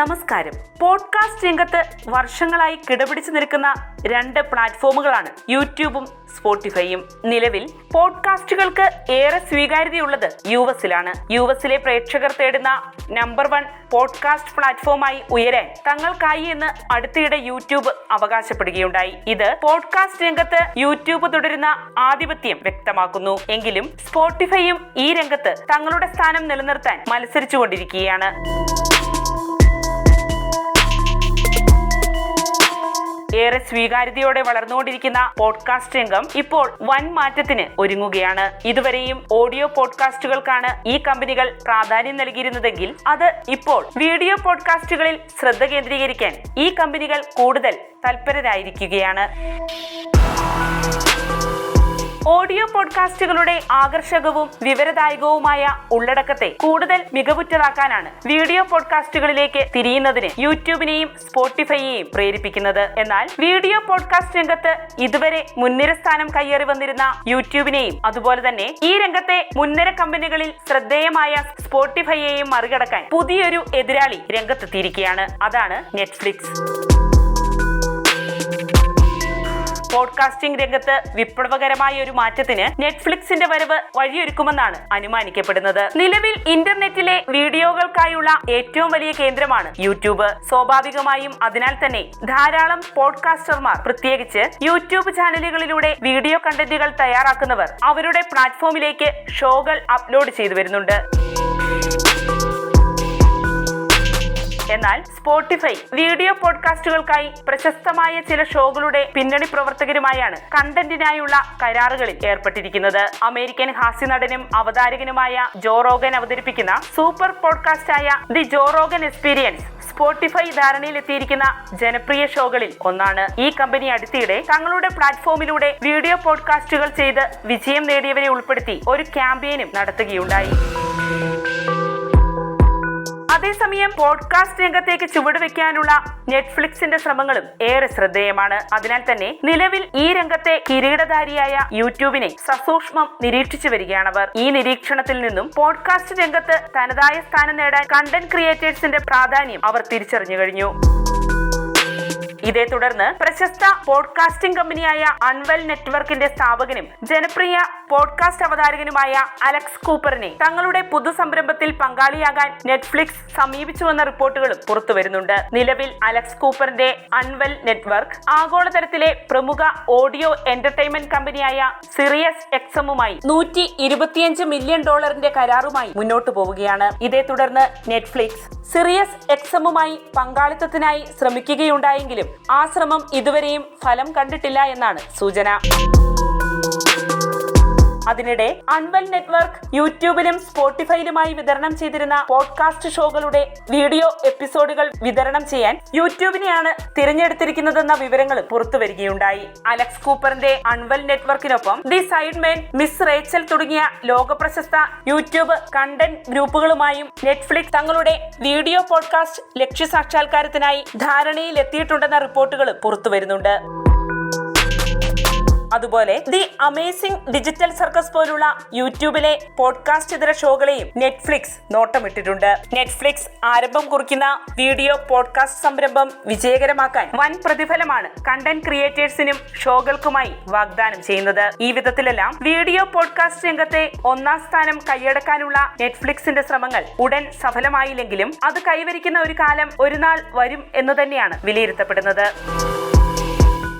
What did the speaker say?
നമസ്കാരം. പോഡ്കാസ്റ്റ് രംഗത്ത് വർഷങ്ങളായി കിടപിടിച്ചു നിൽക്കുന്ന രണ്ട് പ്ലാറ്റ്ഫോമുകളാണ് യൂട്യൂബും സ്പോട്ടിഫൈയും. നിലവിൽ പോഡ്കാസ്റ്റുകൾക്ക് ഏറെ സ്വീകാര്യതയുള്ളത് യു എസിലാണ് യു എസിലെ പ്രേക്ഷകർ തേടുന്ന നമ്പർ വൺ പോഡ്കാസ്റ്റ് പ്ലാറ്റ്ഫോമായി ഉയരാൻ തങ്ങൾക്കായി എന്ന് അടുത്തിടെ യൂട്യൂബ് അവകാശപ്പെടുകയുണ്ടായി. ഇത് പോഡ്കാസ്റ്റ് രംഗത്ത് യൂട്യൂബ് തുടരുന്ന ആധിപത്യം വ്യക്തമാക്കുന്നു. എങ്കിലും സ്പോട്ടിഫൈയും ഈ രംഗത്ത് തങ്ങളുടെ സ്ഥാനം നിലനിർത്താൻ മത്സരിച്ചുകൊണ്ടിരിക്കുകയാണ്. ഏറെ സ്വീകാര്യതയോടെ വളർന്നുകൊണ്ടിരിക്കുന്ന പോഡ്കാസ്റ്റ് രംഗം ഇപ്പോൾ വൻ മാറ്റത്തിന് ഒരുങ്ങുകയാണ്. ഇതുവരെയും ഓഡിയോ പോഡ്കാസ്റ്റുകൾക്കാണ് ഈ കമ്പനികൾ പ്രാധാന്യം നൽകിയിരുന്നതെങ്കിൽ അത് ഇപ്പോൾ വീഡിയോ പോഡ്കാസ്റ്റുകളിൽ ശ്രദ്ധ കേന്ദ്രീകരിക്കാൻ ഈ കമ്പനികൾ കൂടുതൽ തൽപരരായിരിക്കുകയാണ്. ഓഡിയോ പോഡ്കാസ്റ്റുകളുടെ ആകർഷകവും വിവരദായകവുമായ ഉള്ളടക്കത്തെ കൂടുതൽ മികവുറ്റതാക്കാനാണ് വീഡിയോ പോഡ്കാസ്റ്റുകളിലേക്ക് തിരിയുന്നതിന് യൂട്യൂബിനെയും സ്പോട്ടിഫൈയെയും പ്രേരിപ്പിക്കുന്നത്. എന്നാൽ വീഡിയോ പോഡ്കാസ്റ്റ് രംഗത്ത് ഇതുവരെ മുൻനിര സ്ഥാനം കയ്യേറി വന്നിരുന്ന യൂട്യൂബിനെയും അതുപോലെ തന്നെ ഈ രംഗത്തെ മുൻനിര കമ്പനികളിൽ ശ്രദ്ധേയമായ സ്പോട്ടിഫൈയെയും മറികടക്കാൻ പുതിയൊരു എതിരാളി രംഗത്തെത്തിയിരിക്കുകയാണ്. അതാണ് നെറ്റ്ഫ്ലിക്സ്. പോഡ്കാസ്റ്റിംഗ് രംഗത്ത് വിപ്ലവകരമായ ഒരു മാറ്റത്തിന് നെറ്റ്ഫ്ലിക്സിന്റെ വരവ് വഴിയൊരുക്കുമെന്നാണ് അനുമാനിക്കപ്പെടുന്നത്. നിലവിൽ ഇന്റർനെറ്റിലെ വീഡിയോകൾക്കായുള്ള ഏറ്റവും വലിയ കേന്ദ്രമാണ് യൂട്യൂബ്. സ്വാഭാവികമായും അതിനാൽ തന്നെ ധാരാളം പോഡ്കാസ്റ്റർമാർ പ്രത്യേകിച്ച് യൂട്യൂബ് ചാനലുകളിലൂടെ വീഡിയോ കണ്ടന്റുകൾ തയ്യാറാക്കുന്നവർ അവരുടെ പ്ലാറ്റ്ഫോമിലേക്ക് ഷോകൾ അപ്ലോഡ് ചെയ്തു വരുന്നുണ്ട്. എന്നാൽ സ്പോട്ടിഫൈ വീഡിയോ പോഡ്കാസ്റ്റുകൾക്കായി പ്രശസ്തമായ ചില ഷോകളുടെ പിന്നണി പ്രവർത്തകരുമായാണ് കണ്ടന്റിനായുള്ള കരാറുകളിൽ ഏർപ്പെട്ടിരിക്കുന്നത്. അമേരിക്കൻ ഹാസ്യ നടനും അവതാരകനുമായ ജോറോഗൻ അവതരിപ്പിക്കുന്ന super പോഡ്കാസ്റ്റായ the Joe Rogan experience Spotify ധാരണയിലെത്തിയിരിക്കുന്ന ജനപ്രിയ ഷോകളിൽ ഒന്നാണ്. ഈ കമ്പനി അടുത്തിടെ തങ്ങളുടെ പ്ലാറ്റ്ഫോമിലൂടെ വീഡിയോ പോഡ്കാസ്റ്റുകൾ ചെയ്ത് വിജയം നേടിയവരെ ഉൾപ്പെടുത്തി ഒരു ക്യാമ്പയിനും നടത്തുകയുണ്ടായി. അതേസമയം പോഡ്കാസ്റ്റ് രംഗത്തേക്ക് ചുവടുവെക്കാനുള്ള നെറ്റ്ഫ്ലിക്സിന്റെ ശ്രമങ്ങളും ഏറെ ശ്രദ്ധേയമാണ്. അതിനാൽ തന്നെ നിലവിൽ ഈ രംഗത്തെ കിരീടധാരിയായ യൂട്യൂബിനെ സസൂക്ഷ്മം നിരീക്ഷിച്ചു വരികയാണവർ. ഈ നിരീക്ഷണത്തിൽ നിന്നും പോഡ്കാസ്റ്റ് രംഗത്ത് തനതായ സ്ഥാനം നേടാൻ കണ്ടന്റ് ക്രിയേറ്റേഴ്സിന്റെ പ്രാധാന്യം അവർ തിരിച്ചറിഞ്ഞു കഴിഞ്ഞു. ഇതേ തുടർന്ന് പ്രശസ്ത പോഡ്കാസ്റ്റിംഗ് കമ്പനിയായ അൺവെൽ നെറ്റ്വർക്കിന്റെ സ്ഥാപകനും ജനപ്രിയ പോഡ്കാസ്റ്റ് അവതാരകനുമായ അലക്സ് കൂപ്പറിനെ തങ്ങളുടെ പുതു സംരംഭത്തിൽ പങ്കാളിയാകാൻ നെറ്റ്ഫ്ലിക്സ് സമീപിച്ചുവെന്ന റിപ്പോർട്ടുകളും പുറത്തു വരുന്നുണ്ട്. നിലവിൽ അലക്സ് കൂപ്പറിന്റെ അൺവെൽ നെറ്റ്വർക്ക് ആഗോളതലത്തിലെ പ്രമുഖ ഓഡിയോ എന്റർടൈൻമെന്റ് കമ്പനിയായ സിറിയസ് എക്സമുമായി നൂറ്റി ഇരുപത്തിയഞ്ച് മില്യൺ ഡോളറിന്റെ കരാറുമായി മുന്നോട്ടു പോവുകയാണ്. ഇതേ തുടർന്ന് നെറ്റ്ഫ്ലിക്സ് സിറിയസ് എക്സമുമായി പങ്കാളിത്തത്തിനായി ശ്രമിക്കുകയുണ്ടായെങ്കിലും ആ ശ്രമം ഇതുവരെയും ഫലം കണ്ടിട്ടില്ല എന്നാണ് സൂചന. അതിനിടെ അൺവൽ നെറ്റ്വർക്ക് യൂട്യൂബിലും സ്പോട്ടിഫൈയിലുമായി വിതരണം ചെയ്തിരുന്ന പോഡ്കാസ്റ്റ് ഷോകളുടെ വീഡിയോ എപ്പിസോഡുകൾ വിതരണം ചെയ്യാൻ യൂട്യൂബിനെയാണ് തിരഞ്ഞെടുത്തിരിക്കുന്നതെന്ന വിവരങ്ങൾ പുറത്തു വരികയുണ്ടായി അലക്സ് കൂപ്പറിന്റെ അൺവൽ നെറ്റ്വർക്കിനൊപ്പം ദി സൈഡ്മാൻ മിസ് റേച്ചൽ തുടങ്ങിയ ലോകപ്രശസ്ത യൂട്യൂബ് കണ്ടന്റ് ഗ്രൂപ്പുകളുമായും നെറ്റ്ഫ്ലിക്സ് തങ്ങളുടെ വീഡിയോ പോഡ്കാസ്റ്റ് ലക്ഷ്യസാക്ഷാത്കാരത്തിനായി ധാരണയിൽ എത്തിയിട്ടുണ്ടെന്ന റിപ്പോർട്ടുകൾ പുറത്തുവരുന്നുണ്ട്. അതുപോലെ ദി അമേസിംഗ് ഡിജിറ്റൽ സർക്കസ് പോലുള്ള യൂട്യൂബിലെ പോഡ്കാസ്റ്റ് ഇതര ഷോകളെയും നെറ്റ്ഫ്ലിക്സ് നോട്ടമിട്ടിട്ടുണ്ട്. നെറ്റ്ഫ്ലിക്സ് ആരംഭം കുറിക്കുന്ന വീഡിയോ പോഡ്കാസ്റ്റ് സംരംഭം വിജയകരമാക്കാൻ വൻ പ്രതിഫലമാണ് കണ്ടന്റ് ക്രിയേറ്റേഴ്സിനും ഷോകൾക്കുമായി വാഗ്ദാനം ചെയ്യുന്നത്. ഈ വിധത്തിലെല്ലാം വീഡിയോ പോഡ്കാസ്റ്റ് രംഗത്തെ ഒന്നാം സ്ഥാനം കൈയടക്കാനുള്ള നെറ്റ്ഫ്ലിക്സിന്റെ ശ്രമങ്ങൾ ഉടൻ സഫലമായില്ലെങ്കിലും അത് കൈവരിക്കുന്ന ഒരു കാലം ഒരു നാൾ വരും എന്ന് തന്നെയാണ് വിലയിരുത്തപ്പെടുന്നത്.